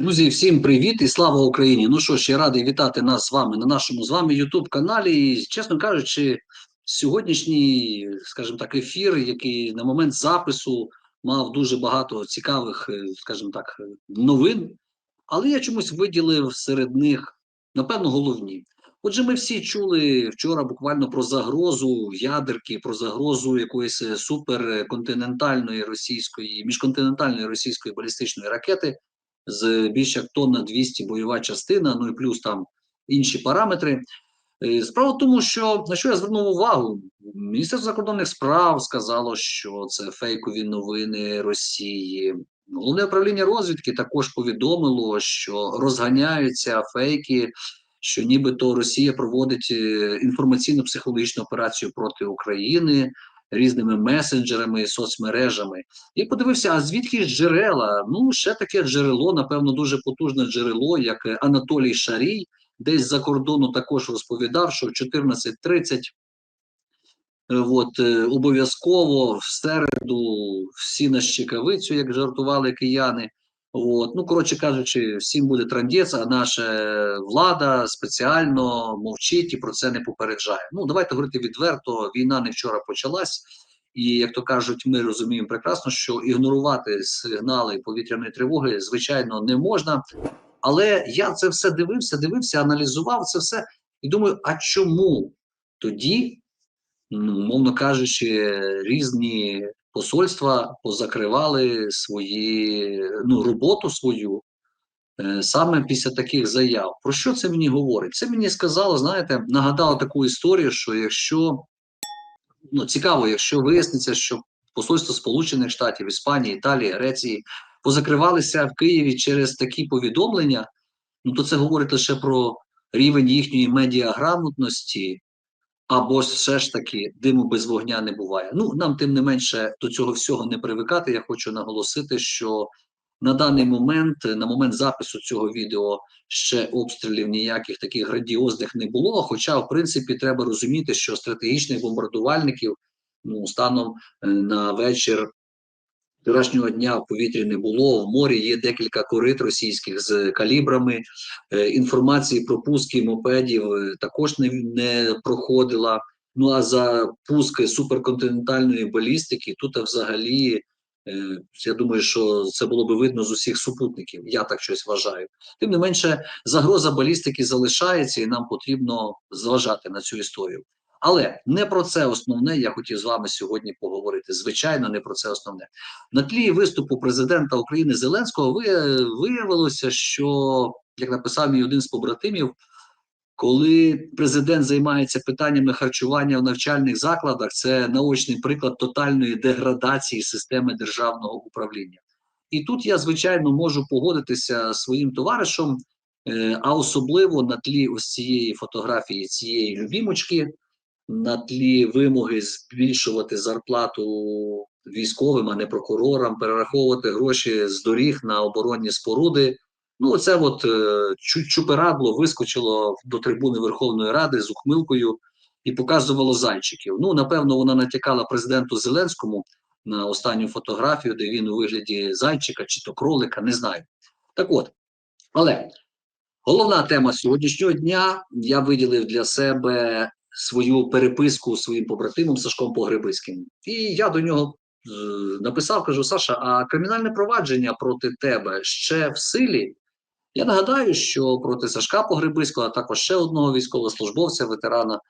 Друзі, всім привіт і слава Україні! Ну що ж, я радий вітати нас з вами на нашому з вами youtube каналі. І, чесно кажучи, сьогоднішній, скажімо так, ефір, який на момент запису мав дуже багато цікавих, е, скажімо так, е, новин, але я чомусь виділив серед них, напевно, головні. Отже, ми всі чули вчора буквально про загрозу ядерки, про загрозу якоїсь е, суперконтинентальної російської міжконтинентальної російської балістичної ракети з більш як тонна 200 бойова частина, ну і плюс там інші параметри. Е, Справа в тому, що на що я звернув увагу, Міністерство закордонних справ сказало, що це фейкові новини Росії. Головне управління розвідки також повідомило, що розганяються фейки, що нібито Росія проводить е, інформаційно-психологічну операцію проти України різними месенджерами, соцмережами. І подивився, а звідки джерела? Ну, ще таке джерело, напевно, дуже потужне джерело, як Анатолій Шарій, десь за кордону також розповідав, що в 14.30 е, От е, обов'язково в середу всі на щекавицю, як жартували кияни. От, ну коротше кажучи, всім буде трандець, а наша влада спеціально мовчить і про це не попереджає. Ну давайте говорити відверто. Війна не вчора почалась, і як то кажуть, ми розуміємо прекрасно, що ігнорувати сигнали повітряної тривоги звичайно не можна. Але я це все дивився, дивився, аналізував це все і думаю: а чому тоді, ну мовно кажучи, різні посольства позакривали свої ну роботу свою е, саме після таких заяв. Про що це мені говорить? Це мені сказало, знаєте, нагадало таку історію, що якщо ну цікаво, якщо виясниться, що посольство Сполучених Штатів, Іспанії, Італії, Греції позакривалися в Києві через такі повідомлення, ну то це говорить лише про рівень їхньої медіаграмотності, або все ж таки диму без вогня не буває. Ну нам тим не менше до цього всього не привикати. Я хочу наголосити, що на даний момент, на момент запису цього відео, ще обстрілів ніяких таких градіозних не було. Хоча, в принципі, треба розуміти, що стратегічних бомбардувальників ну станом е, на вечір. Вчорашнього дня в повітрі не було. В морі є декілька корит російських з калібрами. Е, інформації про пуски мопедів е, також не, не проходила. Ну а за пуски суперконтинентальної балістики тут взагалі. е, Я думаю, що це було би видно з усіх супутників. Я так щось вважаю. Тим не менше, загроза балістики залишається, і нам потрібно зважати на цю історію. Але не про це основне я хотів з вами сьогодні поговорити. Звичайно, не про це основне. На тлі виступу президента України Зеленського виявилося, що як написав мій один з побратимів, коли президент займається питаннями харчування в навчальних закладах, це наочний приклад тотальної деградації системи державного управління. І тут я звичайно можу погодитися зі своїм товаришем, е, а особливо на тлі ось цієї фотографії, цієї любімочки, на тлі вимоги збільшувати зарплату військовим, а не прокурорам, перераховувати гроші з доріг на оборонні споруди. Ну, оце от е, чу- чуперадло вискочило до трибуни Верховної Ради з ухмилкою і показувало зайчиків. Ну, напевно, вона натякала президенту Зеленському на останню фотографію, де він у вигляді зайчика чи то кролика, не знаю. Так от, але головна тема сьогоднішнього дня я виділив для себе свою переписку своїм побратимом Сашком Погребиським. І я до нього е, написав, кажу: Саша, а кримінальне провадження проти тебе ще в силі? Я нагадаю, що проти Сашка Погребиського, а також ще одного військовослужбовця, ветерана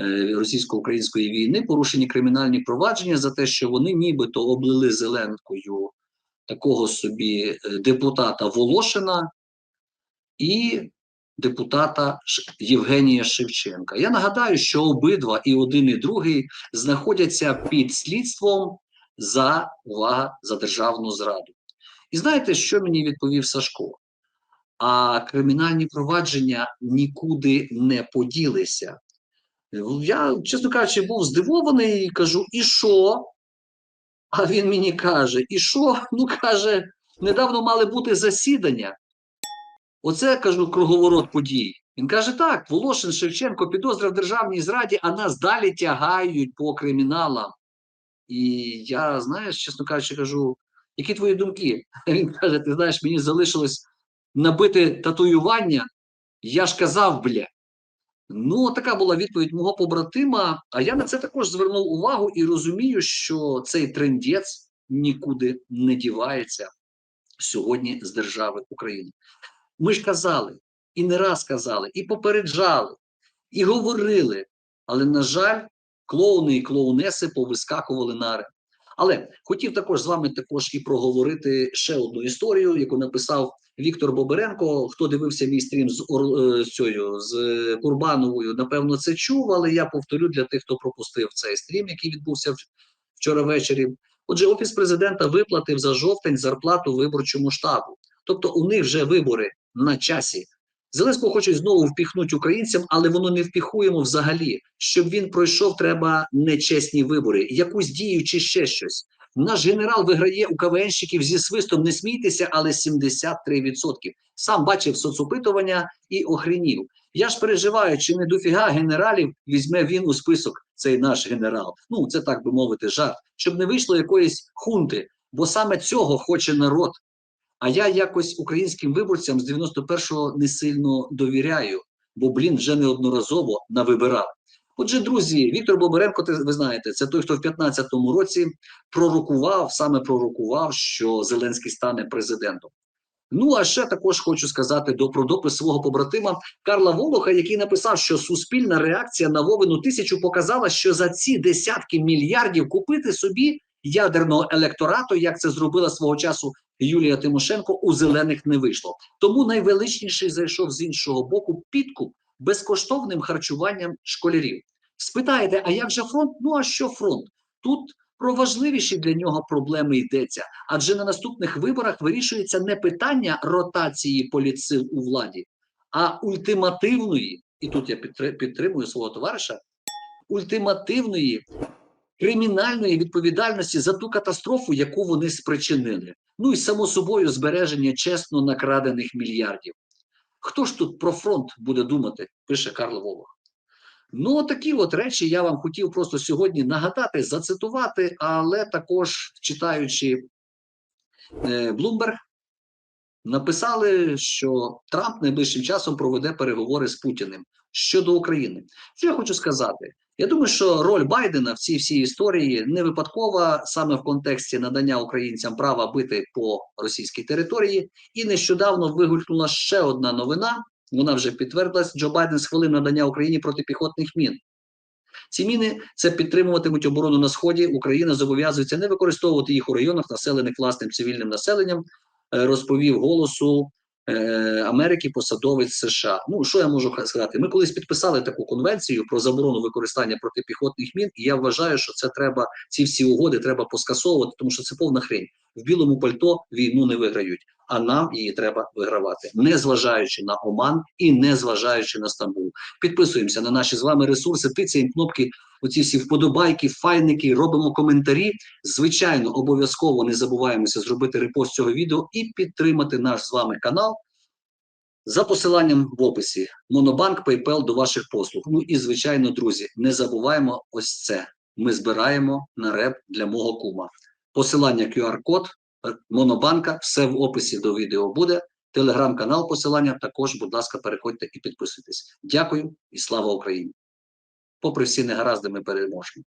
е, російсько-української війни, порушені кримінальні провадження за те, що вони нібито облили Зеленкою такого собі е, депутата Волошина і депутата Євгенія Шевченка. Я нагадаю, що обидва і один, і другий знаходяться під слідством за увага за державну зраду. І знаєте, що мені відповів Сашко? А кримінальні провадження нікуди не поділися. Я, чесно кажучи, був здивований і кажу: і що? А він мені каже: і що? Ну каже, недавно мали бути засідання. Оце кажу круговорот подій. Він каже: так, Волошин Шевченко підозра в державній зраді, а нас далі тягають по криміналам. І я, знаєш, чесно кажучи, кажу, які твої думки? Він каже: ти знаєш, мені залишилось набити татуювання. Я ж казав, бля. Ну, така була відповідь мого побратима. А я на це також звернув увагу і розумію, що цей трендець нікуди не дівається сьогодні з держави України. Ми ж казали, і не раз казали, і попереджали, і говорили. Але, на жаль, клоуни і клоунеси повискакували на арену. Але хотів також з вами також і проговорити ще одну історію, яку написав Віктор Боберенко. Хто дивився мій стрім з, е, з, цією, з Курбановою, напевно, це чув, але я повторю для тих, хто пропустив цей стрім, який відбувся вчора ввечері. Отже, офіс президента виплатив за жовтень зарплату виборчому штабу. Тобто у них вже вибори на часі. Зеленського хочуть знову впіхнути українцям, але воно не впіхуємо взагалі. Щоб він пройшов, треба нечесні вибори, якусь дію чи ще щось. Наш генерал виграє у КВНщиків зі свистом. Не смійтеся, але 73%. Сам бачив соцопитування і охренів. Я ж переживаю, чи не дофіга генералів візьме він у список цей наш генерал. Ну це так би мовити, жарт, щоб не вийшло якоїсь хунти, бо саме цього хоче народ. А я якось українським виборцям з 91-го не сильно довіряю, бо блін вже неодноразово навибирав. Отже, друзі, Віктор Боберенко, ви знаєте, це той, хто в 15-му році пророкував, саме пророкував, що Зеленський стане президентом. Ну а ще також хочу сказати до про допис свого побратима Карла Волоха, який написав, що суспільна реакція на Вовину тисячу показала, що за ці десятки мільярдів купити собі ядерного електорату, як це зробила свого часу Юлія Тимошенко, у зелених не вийшло. Тому найвеличніший зайшов з іншого боку підкуп безкоштовним харчуванням школярів. Спитаєте, а як же фронт? Ну а що фронт? Тут про важливіші для нього проблеми йдеться, адже на наступних виборах вирішується не питання ротації політсил у владі, а ультимативної, і тут я підтримую свого товариша, ультимативної кримінальної відповідальності за ту катастрофу, яку вони спричинили. Ну і само собою збереження чесно накрадених мільярдів. Хто ж тут про фронт буде думати, пише Карл Волох. Ну, такі от речі я вам хотів просто сьогодні нагадати, зацитувати, але також читаючи е, Bloomberg, написали, що Трамп найближчим часом проведе переговори з Путіним щодо України. Що я хочу сказати? Я думаю, що роль Байдена в цій всій історії не випадкова саме в контексті надання українцям права бити по російській території. І нещодавно вигулькнула ще одна новина. Вона вже підтвердилась. Джо Байден схвалив надання Україні протипіхотних мін. Ці міни це підтримуватимуть оборону на сході. Україна зобов'язується не використовувати їх у районах, населених власним цивільним населенням, е, розповів голосу Америки посадовець США. Ну що я можу сказати? Ми колись підписали таку конвенцію про заборону використання протипіхотних мін, і я вважаю, що це треба ці всі угоди треба поскасовувати, тому що це повна хрень. В білому пальто війну не виграють, а нам її треба вигравати, не зважаючи на Оман і не зважаючи на Стамбул. Підписуємося на наші з вами ресурси, тицяємо кнопки, оці всі вподобайки, файники, робимо коментарі. Звичайно, обов'язково не забуваємося зробити репост цього відео і підтримати наш з вами канал за посиланням в описі. Монобанк, PayPal до ваших послуг. Ну і звичайно, друзі, не забуваємо ось це. Ми збираємо на реп для мого кума. Посилання QR-код Монобанка, все в описі до відео буде. Телеграм-канал, посилання також, будь ласка, переходьте і підписуйтесь. Дякую і слава Україні! Попри всі негаразди, ми переможемо.